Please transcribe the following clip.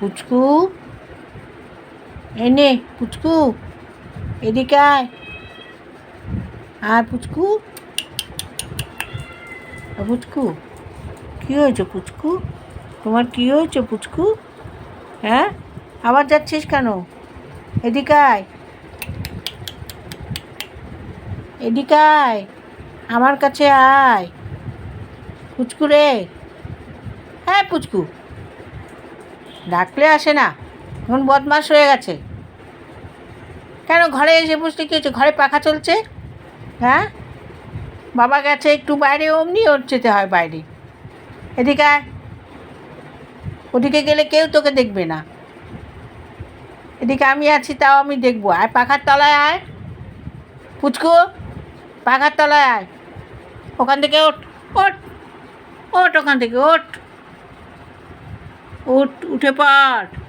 পুচকু। এনে পুচকু। এদিকে আয়। আর পুচকু। পুচকু। কী হয়েছে পুচকু? তোমার কী হয়েছে পুচকু? হ্যাঁ? আবার যাচ্ছিস কেন? এদিকে আয়। এদিকে আয়। আমার কাছে আয়। পুচকু রে। হ্যাঁ পুচকু। ডাকলে আসে না। এখন বদমাস হয়ে গেছে। কেন ঘরে এসে বসতে কী হচ্ছে? ঘরে পাখা চলছে? হ্যাঁ? বাবা গেছে একটু বাইরে, অমনি ওর যেতে হয় বাইরে। এদিকে ওদিকে গেলে কেউ তোকে দেখবে না। এদিকে আমি আছি, তাও আমি দেখব। আয় পাখার তলায় আয়। পুচকু, পাখার তলায় আয়। ওখান থেকে ওঠ ওঠ। ওঠ ওখান থেকে, ওঠ। উঠ উঠে পড়।